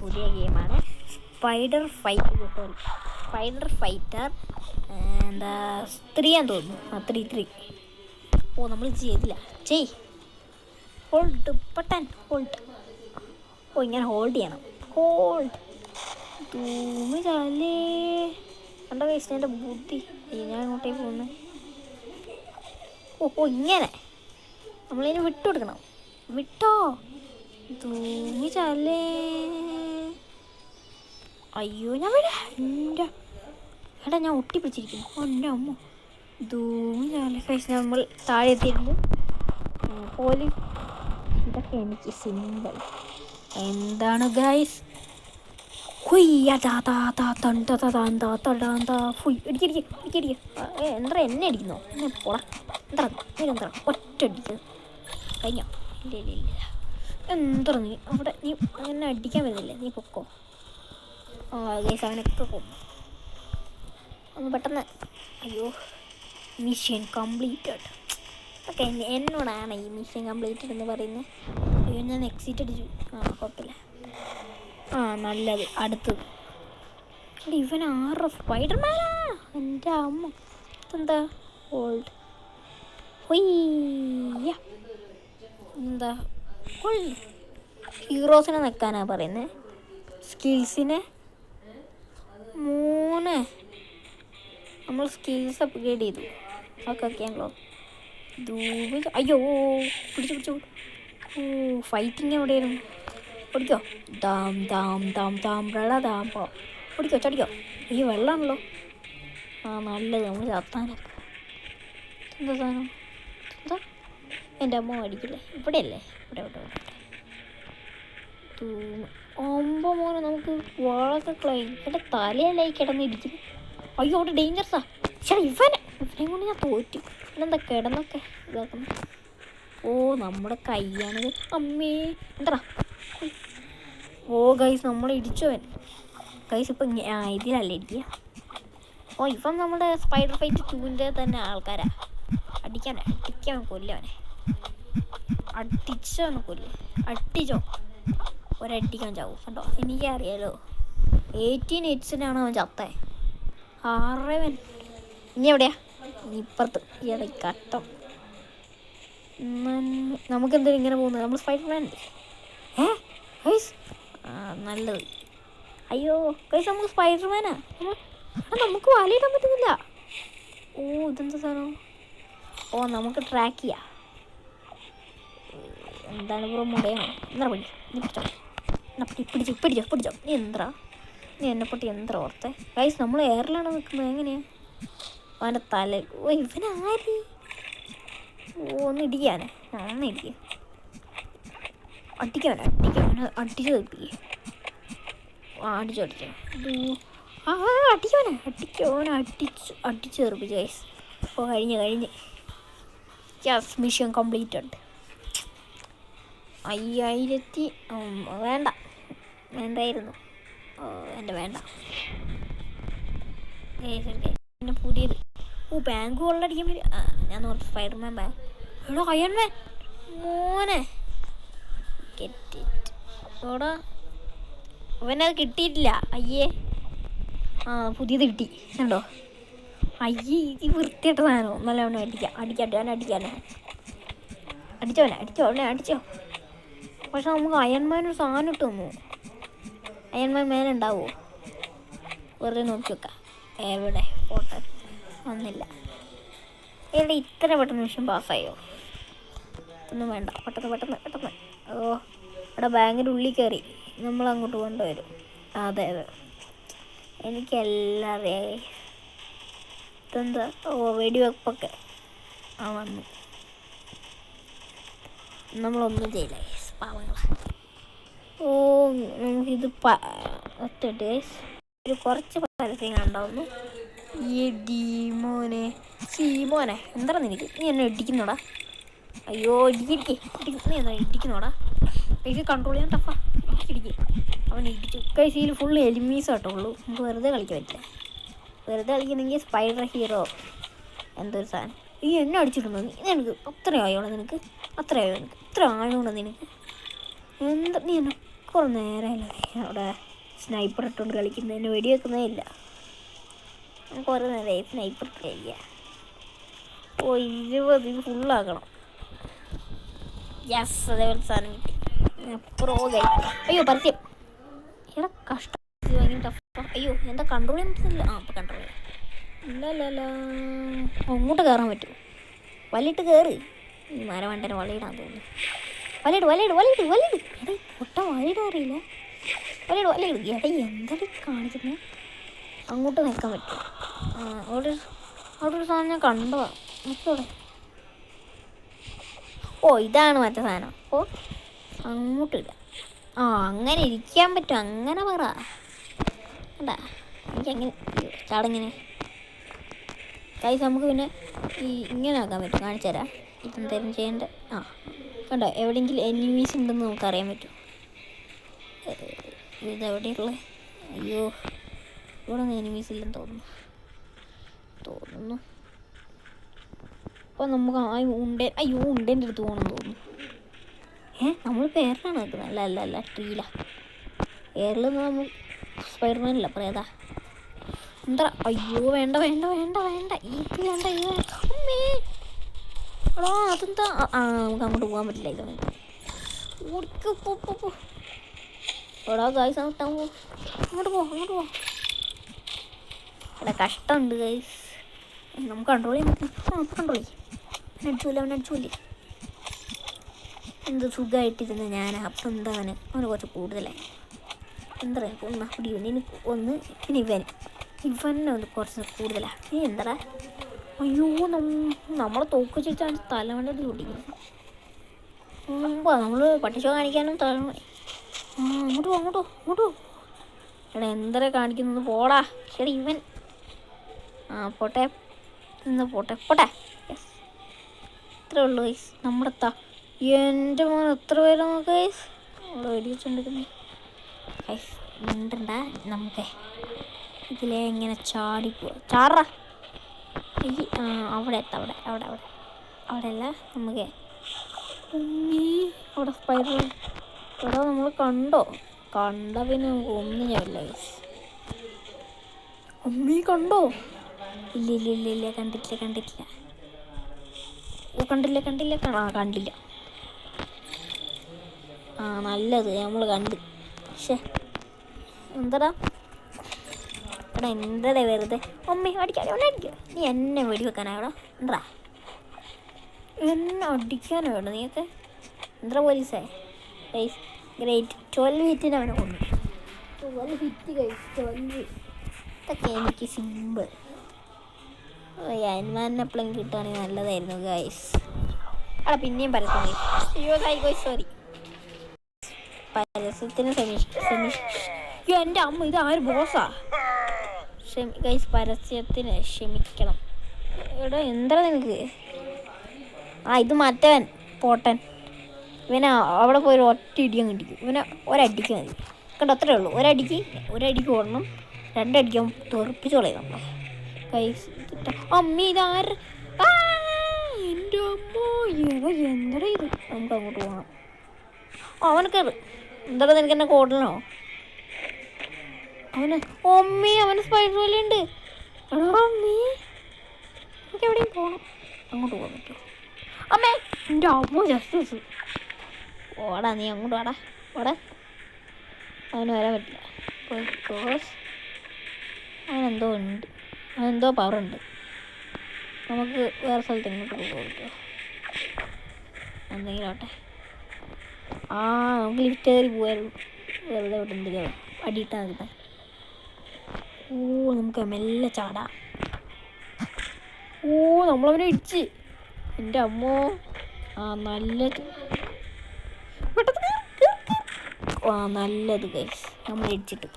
പുതിയ ഗെയിമാണ്. Spider fight കിട്ടും സ്പൈഡർ ഫൈറ്റർ എന്താ ത്രീയാന്ന് തോന്നുന്നു. ആ ത്രീ ത്രീ ഓ നമ്മൾ ചെയ്തില്ല. ചെയ് ഹോൾഡ് പട്ടൻ ഹോൾഡ് ഓ ഇങ്ങനെ ഹോൾഡ് ചെയ്യണം. ഹോൾഡ് തൂമി ചാലേ. കണ്ട വേസ്റ്റ് എന്റെ ബുദ്ധി? ഞാൻ അങ്ങോട്ടേക്ക് പോകുന്നത് ഓ ഓ ഇങ്ങനെ. നമ്മളിതിന് വിട്ടു കൊടുക്കണം. വിട്ടോ? തൂങ്ങി ചാലേ. അയ്യോ ഞാൻ വിടാ എന്റെ എടാ ഞാൻ ഒട്ടിപ്പിടിച്ചിരിക്കുന്നു എന്റെ അമ്മ ചാലേ കഴിച്ച് നമ്മൾ താഴെ എത്തിയിരുന്നു പോലും ഇതൊക്കെ എനിക്ക് സിമ്പിൾ എന്താണ് ഗൈസ് എന്താ എന്നെ അടിക്കുന്നോ എന്നെ പോടാ എന്താ എന്താ ഒറ്റ അടിക്കുക കഴിഞ്ഞോ ഇല്ല ഇല്ല ഇല്ല എന്താ നീ അവിടെ നീ എന്നെ അടിക്കാൻ വരുന്നില്ലേ നീ പൊക്കോ ഗൈസ് അവനൊക്കെ കൊന്നു ഒന്ന് പെട്ടെന്ന്. അയ്യോ മിഷൻ കംപ്ലീറ്റഡ് ഓക്കെ എന്നോടാണ് ഈ മിഷൻ കംപ്ലീറ്റഡ് എന്ന് പറയുന്നത്? അയ്യോ ഞാൻ എക്സിറ്റ് അടിച്ചു. ആ കുഴപ്പമില്ല. ആ നല്ലത്. അടുത്തത്. ഇവൻ ആറ് സ്പൈഡർമാനാ എന്റെ അമ്മ. എന്താ ഓൾഡ് ഒയ്യ എന്താ? ഹീറോസിനെ നിൽക്കാനാ പറയുന്നത്. സ്കിൽസിനെ മൂന്ന് നമ്മൾ സ്കിൽസ് അപ്ഗ്രേഡ് ചെയ്തു. ഓക്കെ ഓക്കെ ആണല്ലോ ധൂപ് അയ്യോ പിടിച്ചു പിടിച്ചു ഓ ഫൈറ്റിങ് എവിടെയായിരുന്നു? ഓടിക്കോ ദാം ദാം ദാം ദാം വെള്ള ദാം പോ ഓടിക്കോ ചടിക്കോ. ഈ വെള്ളമാണല്ലോ ആ നല്ലത്. നമ്മൾ ചത്താനൊക്കെ എന്താ സാധനം? എന്താ? എന്റെ അമ്മ മേടിക്കില്ലേ? ഇവിടെയല്ലേ? ഇവിടെ ഇവിടെ ഇവിടെ. ഒമ്പോ മോനെ നമുക്ക് വളരെ ക്ലൈന്റെ തലയിലായി കിടന്നിരിക്കുന്നു അയ്യോ അവിടെ ഡേഞ്ചർസാ ചേട്ടാ ഇവനെ ഇവനെ കൊണ്ട് ഞാൻ തോറ്റു. എന്താ കിടന്നൊക്കെ ഇതാക്കുന്നു? ഓ നമ്മുടെ കൈയാണിത് അമ്മേ എന്താ ഓ ഗൈസ് നമ്മളെ ഇടിച്ചവൻ ഗൈസ് ഇപ്പം ഇതിലല്ലേ ഇടിക്കുക ഓ ഇപ്പം നമ്മുടെ സ്പൈഡർ ഫൈറ്റ് ടൂവിന്റെ തന്നെ ആൾക്കാരാ. അടിക്കാനെ അടിക്കാൻ കൊല്ലവനെ അടിച്ചവനെ കൊല്ല്. അടിച്ചോ. ഒരടിക്കാൻ ചാവും കണ്ടോ? എനിക്കറിയാലോ. എയ്റ്റീൻ എയ്റ്റ്സിനാണ് അവൻ ചത്തേ? ആറവൻ ഇനി എവിടെയാ? ഇപ്പുറത്ത്. കട്ടം നമുക്ക് എന്തെങ്കിലും ഇങ്ങനെ പോകുന്നത്? നമ്മൾ സ്പൈഡർമാൻ ഏ? ഗൈസ് നല്ലത്. അയ്യോ കൈസ് നമുക്ക് സ്പൈഡർമാനാ നമുക്ക് വലയിടാൻ പറ്റുന്നില്ല. ഓ ഇതെന്താ സാധനം? ഓ നമുക്ക് ട്രാക്ക് ചെയ്യാം. എന്താണ് ബ്രോ മുടയാണോ എന്താ പണി പിടിച്ചോ പിടിച്ചോ പിടിച്ചോ. നീ എന്താ നീ എന്നെ പൊട്ടി എന്താ ഓർത്തെ? ഗൈസ് നമ്മൾ എയറിലാണ് നിൽക്കുന്നത്. എങ്ങനെയാ? അവന്റെ തല ഓ ഇവനാരി? ഒന്ന് ഇടിക്കാനെ ഒന്ന് ഇടിക്കുക അടിക്കാനെ അടിക്കാനെ അടിച്ചു തപ്പിക്കേ ആ അടിച്ചു അടിച്ചു ആ അടിക്കോനെ അടിക്കോനെ അടിച്ചു അടിച്ച് തെറിപ്പിച്ചു ഗൈസ് ഓ കഴിഞ്ഞ് കഴിഞ്ഞ്. യെസ് മിഷൻ കംപ്ലീറ്റഡ് അയ്യായിരത്തി ഉം, വേണ്ട. വേണ്ടായിരുന്നു. എന്റെ വേണ്ട. പിന്നെ പുതിയത് ഓ ബാങ്ക് കൊള്ളടിക്കാൻ ആ ഞാൻ ഓർത്ത് സ്പൈഡർമാൻ ബാങ്ക് എടോ അയൺമാൻ മോനെ. ഇറ്റ് എടാ അവനത് കിട്ടിയിട്ടില്ല. അയ്യേ. ആ പുതിയത് കിട്ടി. കണ്ടോ? അയ്യേ ഇത് വൃത്തിയായിട്ട് സാധനം. നല്ല അവനെ അടിക്കാം. അടിക്കാൻ ഞാൻ അടിക്കാൻ അടിച്ചോ അവനെ അടിച്ചോ അവനെ അടിച്ചോ. പക്ഷെ നമുക്ക് അയൺമാൻ ഒരു സാധനം ഇട്ട് തന്നു. അയൺമാൻ ഉണ്ടാവോ? വെറുതെ നോക്കി വെക്കാം. എവിടെ? പോട്ടെ. വന്നില്ല. എവിടെ ഇത്ര പെട്ടെന്ന് നിമിഷം പാസ്സായോ? ഒന്നും വേണ്ട. പെട്ടെന്ന് പെട്ടെന്ന് പെട്ടെന്ന്. ഓ ഇവിടെ ബാങ്കിന്റെ ഉള്ളിൽ കയറി നമ്മൾ അങ്ങോട്ട് കൊണ്ടുവരും. അതെ അതെ. എനിക്കെല്ലാം അറിയായി ഇതെന്താ? ഓ വെടിവെപ്പൊക്കെ. ആ വന്നു. നമ്മളൊന്നും ചെയ്യില്ല. പാവങ്ങളാണ് പാവങ്ങളാ. ഓ നമുക്കിത് പത്തിട്ട് ഒരു കുറച്ച് പരസ്യം കണ്ടാവുന്നു. ഈ ഡീമോനെ സീമോനെ എന്താ നിനക്ക്? നീ എന്നെ ഇടിക്കുന്നോടാ. അയ്യോ ഇടിക്കിടിക്ക് നീ എന്താ ഇടിക്കുന്നോടാ. എനിക്ക് കൺട്രോൾ ചെയ്യാൻ ടഫാ ഇടിക്കേ അവൻ ഇടിച്ചു. കൈസിയിൽ ഫുൾ എലിമീസ് കേട്ടോ ഉള്ളൂ. നമുക്ക് വെറുതെ കളിക്കാൻ പറ്റില്ല. വെറുതെ കളിക്കണമെങ്കിൽ സ്പൈഡർ ഹീറോ എന്തൊരു സാധനം. ഈ എന്നെ അടിച്ചിട്ടുണ്ടോ നീ? നിനക്ക് അത്ര ആയോളൂ നിനക്ക്. അത്രയായോ നിനക്ക്. ഇത്ര ആഴമുണ്ടോ നിനക്ക്. എന്താ നീ എന്നെ കുറേ നേരമല്ലേ അവിടെ സ്നൈപ്പർ ഇട്ടുകൊണ്ട് കളിക്കുന്നതിന് വെടി വെക്കുന്നേ ഇല്ല. കുറേ നേരമായി സ്നൈപ്പർ ഇട്ട് കഴിക്കുക ഓ ഇരുപത് ഫുള്ളാക്കണം യെസ് അതേപോലെ സാധനം കിട്ടി. പ്രോ അയ്യോ പരസ്യം. എടാ കഷ്ടം. അയ്യോ എന്താ കൺട്രോൾ ചെയ്യാൻ പറ്റുന്നില്ല. ആ അപ്പം കൺട്രോൾ ചെയ്യാം. ഇല്ല ഇല്ല ഇല്ല അങ്ങോട്ട് കയറാൻ പറ്റുമോ? വലിയിട്ട് കയറി മരവണ്ടനെ വലയിടാൻ തോന്നുന്നു. വലയിട് വലയിട് വലയിട് വലയിട്. എടേ പൊട്ട വലയിടാൻ അറിയില്ല. വലയിട് വലയിട്. എടേ എന്തൊക്കെ കാണിക്കുന്നത് അങ്ങോട്ട് നിൽക്കാൻ പറ്റും. അവിടെ അവിടെ ഒരു സാധനം ഞാൻ നിൽക്കവിടെ ഓ ഇതാണ് മറ്റേ സാധനം. ഓ അങ്ങോട്ട് ഇടാം. ആ അങ്ങനെ ഇരിക്കാൻ പറ്റും. അങ്ങനെ പറ. കണ്ടാ? എനിക്കങ്ങനെ ചടങ്ങിന് കൈസ് നമുക്ക് പിന്നെ ഈ ഇങ്ങനെ ആക്കാൻ പറ്റും. കാണിച്ചു തരാം ഇതെന്തായാലും ചെയ്യേണ്ടത്? ആ കണ്ടോ? എവിടെയെങ്കിലും എനിമീസ് ഉണ്ടെന്ന് നമുക്ക് അറിയാൻ പറ്റും ഇതെവിടെയുള്ള? അയ്യോ ഇവിടെ ഒന്നും എനിമീസ് ഇല്ലെന്ന് തോന്നുന്നു. തോന്നുന്നു. അപ്പോൾ നമുക്ക് ആ ഉണ്ട അയ്യോ ഉണ്ടേന്റെ അടുത്ത് പോകണം തോന്നുന്നു. ഏ നമ്മൾ പേരിലാണ് നിൽക്കുന്നത്. അല്ല അല്ല അല്ല ട്രീല. എയറിൽ നമ്മൾ സ്പൈർമാനില്ല പറയാതാ എന്താ? അയ്യോ വേണ്ട വേണ്ട വേണ്ട വേണ്ട. ഇത് വേണ്ട ഇത് വേണ്ട എടാ അതെന്താ? ആ, നമുക്ക് അങ്ങോട്ട് പോകാൻ പറ്റില്ല ഇത് ഓടിക്കോ പോ പോ പോ. എടാ ഗൈസ് അങ്ങോട്ട് പോ. അങ്ങോട്ട് പോ അങ്ങോട്ട് പോ. എടാ കഷ്ടമുണ്ട് ഗൈസ് നമുക്ക് കൺട്രോൾ ചെയ്യാൻ പറ്റും കൺട്രോൾ ചെയ്യും. അടിച്ചൂല അവൻ അടിച്ചൂല്ലേ എന്ത് സുഖമായിട്ടിരുന്ന് ഞാൻ അപ്പം എന്താ അവന് അവന് കുറച്ച് കൂടുതലായി. എന്താ ഒന്ന് അടി നിനക്ക് ഒന്ന് ഇവൻ ഇവനെ. ഒന്ന് കുറച്ച് കൂടുതലാണ് നീ എന്താടാ? അയ്യോ നമ്മളെ തോക്ക് വെച്ചിട്ടാണ് തലവണ്ടത് ചൂട്ടിക്കുന്നത് മുമ്പാ നമ്മൾ പട്ടിച്ചോ കാണിക്കാനും തല അങ്ങോട്ടോ അങ്ങോട്ടോ അങ്ങോട്ട് എടാ എന്തര കാണിക്കുന്നത്? പോടാ. ശരി ഇവൻ. ആ പോട്ടെ. ഇന്ന് പോട്ടെ പോട്ടെ. ഇത്രേ ഉള്ളൂ ഗൈസ് നമ്മുടെ ത എന്റെ മോൻ എത്ര പേര് നമുക്ക് ഗൈസ് നമ്മൾ വെടിവെച്ചുകൊണ്ടിരിക്കുന്നത് ഗൈസ് മിണ്ടണ്ട നമുക്ക് ഇതിലെ ഇങ്ങനെ ചാടിപ്പോ ചാടാ ഈ അവിടെ എത്താം അവിടെ അവിടെ അവിടെ. അവിടെ അല്ല നമുക്ക് അവിടെ സ്പൈഡർ ഇവിടെ നമ്മൾ കണ്ടോ? കണ്ട പിന്നെ നമുക്ക് ഒന്നും കണ്ടോ? ഇല്ല ഇല്ല ഇല്ല ഇല്ല കണ്ടിട്ടില്ല കണ്ടിട്ടില്ല. ഓ കണ്ടില്ല കണ്ടില്ല ആ കണ്ടില്ല. ആ നല്ലത് നമ്മൾ കണ്ട്. പക്ഷേ എന്തടാ? എടാ എന്തടാ വെറുതെ? അമ്മേ അടിക്കാൻ അവനെ അടിക്കുക നീ എന്നെ വെടി വെക്കാനാണോ എന്താ എന്നെ അടിക്കാനോ വേണോ നീയൊക്കെ? എന്താ പോലീസേ? Guys great. ട്വൽവ് ഹിറ്റിന് അവനെ കൊണ്ടു ട്വൽവ് ഹിറ്റ് ഗൈസ് ട്വൽവ്. ഇതൊക്കെ എനിക്ക് സിമ്പിൾ. അയൻമാൻ എപ്പോഴും കിട്ടുകയാണെങ്കിൽ നല്ലതായിരുന്നു ഗൈസ്. അവിടെ പിന്നെയും പരസ്യം. അയ്യോ സോറി പരസ്യത്തിന് സെമിഷ് സെമിഷ് എന്റെ അമ്മ ഇത് ആര് ബോസാ ക്ഷമി ഗൈസ് പരസ്യത്തിന് ക്ഷമിക്കണം. ഇവിടെ എന്താ നിനക്ക്? ആ ഇത് മറ്റവൻ പോട്ടൻ. ഇവനെ അവിടെ പോയി ഒറ്റ ഇടിയും കിട്ടിക്കും ഇവനെ ഒരടിക്ക് മതി. കണ്ടോ അത്രേ ഉള്ളൂ. ഒരടിക്ക് ഒരടിക്ക് ഓടണം രണ്ടടിക്കാൻ തെറിപ്പിച്ച് കളയും നമ്മളെ കൈസ് അമ്മ ഇതാര? എന്റെ അമ്മോ എടാ എന്തടാ ഇത്? നമുക്ക് അങ്ങോട്ട് പോകണം അവനൊക്കെ എന്താ നിനക്ക് എന്നെ കോടണോ അവന് ഒമ്മി അവന് സ്പൈഡർ പോലെ ഉണ്ട് അമ്മീ എനിക്ക് എവിടെയും പോകണം അങ്ങോട്ട് പോകാൻ അമ്മേ എന്റെ അമ്മ ജസ്റ്റ് ഓടാ നീ അങ്ങോട്ട് വാടാ. ഓടാ. അവന് വരാൻ പറ്റില്ല. ബിക്കോസ് അവനെന്തോ ഉണ്ട്. അവനെന്തോ പവർ ഉണ്ട്. നമുക്ക് വേറെ സ്ഥലത്ത് ഇങ്ങോട്ട് പോകാൻ പറ്റുമോ? എന്തെങ്കിലും ആട്ടെ ആ നമുക്ക് ലിഫ്റ്റ് കയറി പോയാലും. വെറുതെ ഇവിടെ എന്തെങ്കിലും അടിയിട്ടാ മതി ഓ നമുക്ക് മെല്ലെ ചാടാം. ഓ നമ്മളവനെ ഇടിച്ച്. എന്റെ അമ്മോ. ആ നല്ല. ആ നല്ലത് ഗൈസ് നമ്മൾ ഇടിച്ചിട്ട്.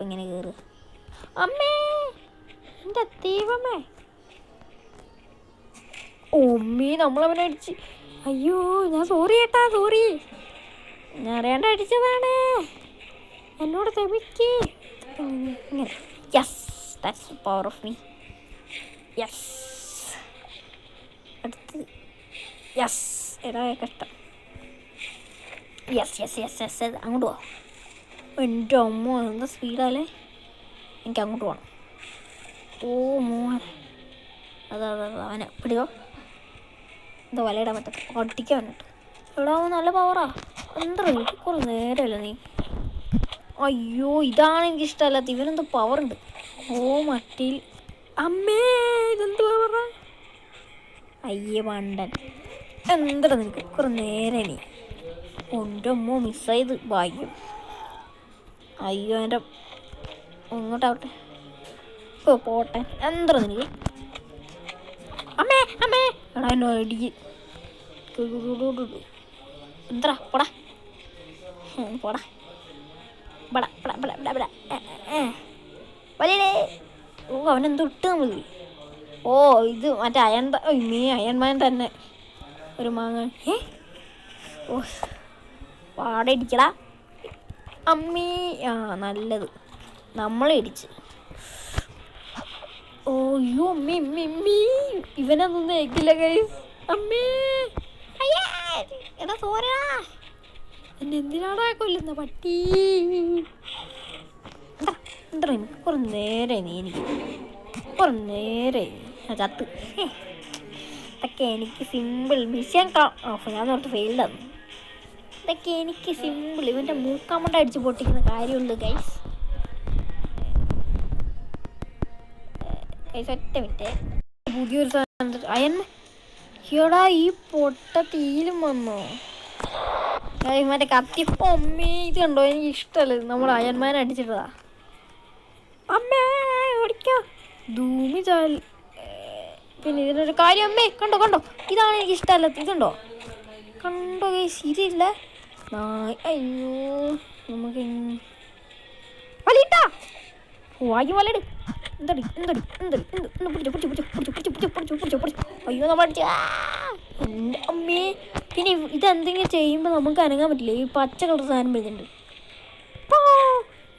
ഇങ്ങനെ കയറുക അമ്മേ! എന്റെ ദൈവമേ! ഉമ്മി നമ്മളവനെ അടിച്ച് അയ്യോ ഞാൻ സോറി ഏട്ടാ സോറി ഞാൻ അറിയാണ്ട് അടിച്ചതാണ്. എന്നോട് ക്ഷമിക്ക്. Yes that's power off me yes അടുത്ത് യെസ് എടാ കഷ്ടം. യെസ് യെസ് യെസ് യെസ് അങ്ങോട്ട് പോവാം. എന്റെ അമ്മ എന്താ സ്പീഡല്ലേ എനിക്ക് അങ്ങോട്ട് പോകണം ഓ മോനെ. അതാ അതാ അവനെ പിടിക്കോ. എന്താ വലയിടാൻ പറ്റത്ത ഒട്ടിക്കാൻ പറ്റും ഇവിടെ നല്ല പവറാ എന്താ കുറേ നേരമല്ല നീ അയ്യോ ഇതാണ് എനിക്ക് ഇഷ്ടമല്ലാത്ത. ഇവനെന്തോ പവർ ഉണ്ട്. ഓ മട്ടിൽ. അമ്മേ ഇതെന്ത് പവറ അയ്യേ പണ്ടൻ എന്താ നിനക്ക്? കുറെ നേരം നീ എന്റെ അമ്മ മിസ്സായത് ഭാഗ്യം. അയ്യോ എന്റെ ഇങ്ങോട്ടാവട്ടെ ഓ പോട്ടെ. എന്താ നിനക്ക്? അമ്മേ അമ്മേ. എടാ എന്നെ അടിക്ക്. എന്താ പോടാ. പോടാ. വലിയേ. ഓ അവനെന്തോ ഇട്ട് നമ്മൾ ഓ ഇത് മറ്റേ അയൺ നീ അയൺമാൻ തന്നെ. ഒരു മാങ്ങ. ഓ പാടെ ഇടിക്കടാ അമ്മീ. ആ നല്ലത്. നമ്മളെ ഇടിച്ച്. ഓ അയ്യോ അമ്മി അമ്മി അമ്മി. ഇവനൊന്നും ഏക്കില്ല കൈസ് അമ്മേ. അയ്യേ. എടാ എന്നെ എന്തിനാടാ കൊല്ലുന്ന? പട്ടി. എന്താ കുറേ നേരെ നീ എനിക്ക്. കുറേ നേരെ ചത്ത്. ഇതൊക്കെ എനിക്ക് സിമ്പിൾ മിഷൻ ഓഫ് ഞാൻ ഓർത്ത് ഫെയിൽ തന്നു ഇതൊക്കെ എനിക്ക് സിമ്പിൾ ഇവന്റെ മൂക്കാമണ്ട അടിച്ച് പൊട്ടിക്കുന്ന കാര്യമുള്ളൂ ഗൈസ് ഗൈസ് ഒറ്റ മിനിറ്റ്. പുതിയൊരു സാധനം അയൻ എടാ ഈ പൊട്ട തീയിലും വന്നോ? മറ്റേ കത്തി അമ്മേ ഇത് കണ്ടോ? എനിക്ക് ഇഷ്ടമല്ല. നമ്മൾ അയൺമാൻ അടിച്ചിട്ടതാ. അമ്മേ ഓടിക്കോ. ധൂമി ചാൽ പിന്നെ ഇതിനൊരു കാര്യം അമ്മേ കണ്ടോ കണ്ടോ? ഇതാണ് എനിക്ക് ഇഷ്ടമല്ലാത്ത ഇതുണ്ടോ? കണ്ടോ ഇതില്ല. അയ്യോ നമുക്ക് വലിയിട്ടാ ഓ വലട് എന്തടി എന്തടി എന്തടി എന്ത് പിടിച്ചു പിടിച്ചു പിടിച്ചു പിടിച്ചു പിടിച്ചു പിടിച്ചു പിടിച്ചു അയ്യോ നമ്മൾ എന്റെ അമ്മേ. പിന്നെ ഇതെന്തെങ്കിലും ചെയ്യുമ്പോൾ നമുക്ക് അനങ്ങാൻ പറ്റില്ല? ഈ പച്ച കളർ സാധനം വരുന്നുണ്ട്.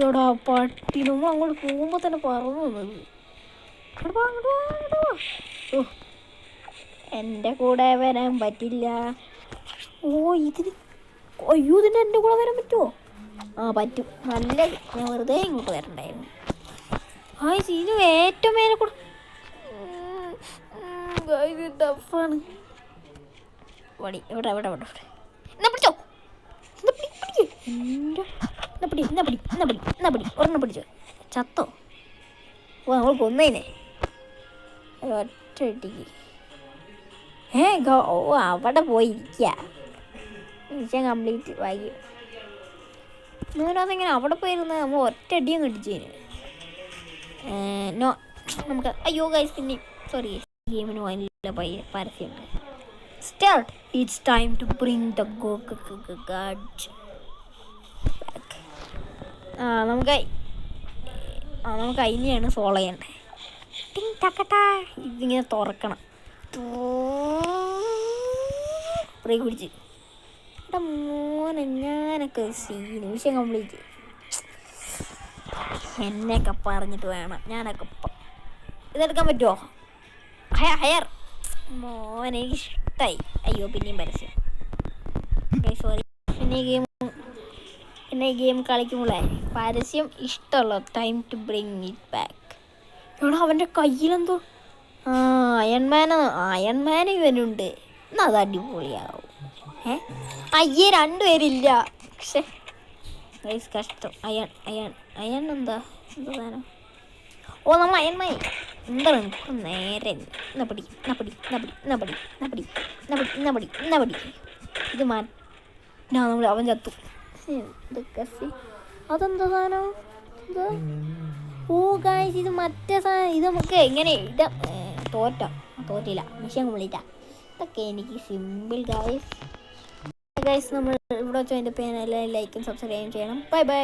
എവിടാ പട്ടി നമ്മൾ അങ്ങോട്ട് പോകുമ്പോൾ തന്നെ പറന്നു വന്നത്. ഓ എന്റെ കൂടെ വരാൻ പറ്റില്ല. ഓ ഇതിന് അയ്യോ ഇതിന് എന്റെ കൂടെ വരാൻ പറ്റുമോ ആ പറ്റും. നല്ല ഞാൻ വെറുതെ ഇങ്ങോട്ട് വരണ്ടായിരുന്നു. ആ ഇത് ഏറ്റവും മേലെ കൂടെ. ഇത് ടഫാണ് വടി. ഇവിടെ ഇവിടെ ഇവിടെ ഇവിടെ എന്നാ പിടിച്ചോ? എന്നാ പിടി, എന്നാ പിടി എന്നാ പിടി എന്നാ പിടി ഒരെണ്ണം പിടിച്ചോ. ചത്തോ? ഓ അവൾ കൊന്നേനെ. ഒറ്റ ഇടിക്ക് ഏ ഓ അവിടെ പോയി ഇരിക്കുക മിഷൻ കംപ്ലീറ്റ് വൈകി മൂന്നാമത് അവിടെ പോയിരുന്ന? നമ്മൾ ഒറ്റ അടിയും കടിച്ചേന് നോ നമുക്ക് അയ്യോ ഗൈസ് പിന്നെ സോറി ഗെയിമിന് വലിയ പയ്യ പരസ്യമുണ്ട് it's time to bring the the go god ആ നമുക്ക് ആ നമുക്ക് അതിനെയാണ് ഫോളോ ചെയ്യേണ്ടത് ടിങ് ടക്കട്ടാ. ഇതിങ്ങനെ തുറക്കണം. ബ്രേക്ക് പിടിച്ച് എടാ മോനെ ഞാനൊക്കെ സീൻ വിഷയം കംപ്ലീറ്റ് എന്നെയൊക്കെ പറഞ്ഞിട്ട് വേണം. ഞാനൊക്കെ ഇതെടുക്കാൻ പറ്റുമോ ഹയർ ഹയർ മോനെ ഇഷ്ടമായി അയ്യോ പിന്നെയും പരസ്യം. സോറി പിന്നെ ഈ ഗെയിം പിന്നെ ഈ ഗെയിം കളിക്കുമ്പോളേ പരസ്യം ഇഷ്ടമുള്ള time to bring it back എടാ അവന്റെ കയ്യിലെന്തോ? ആ അയൺമാൻ അയൺമാൻ ഇവനുണ്ട്. എന്നാ അത് അടിപൊളിയാവും. ഏ? അയ്യേ രണ്ടുപേരില്ല. പക്ഷേ കഷ്ടം. അയൺ അയൺ അയൺ എന്താ? എന്താ ഓ നമ്മൾ അയൺമായി എന്താ നമുക്ക് നേരെ നപടി നപടി നപടി നപടി നപടി നപടി നപടി നപടി ഇത് മാറ്റാ നമ്മൾ അവൻ ചത്തു. അതെന്താ സാധനം? ഓ ഗായ്സ് ഇത് മറ്റേ സാധനം. ഇത് നമുക്ക് എങ്ങനെ ഇത് തോറ്റ. തോറ്റില്ല. മിഷൻ കംപ്ലീറ്റാ ഇതൊക്കെ എനിക്ക് സിമ്പിൾ ഗായ്സ് ഗൈസ് നമ്മൾ ഇവിടെ വെച്ചോ എന്റെ പേന എല്ലാവരും ലൈക്കും സബ്സ്ക്രൈബും ചെയ്യണം. Bye bye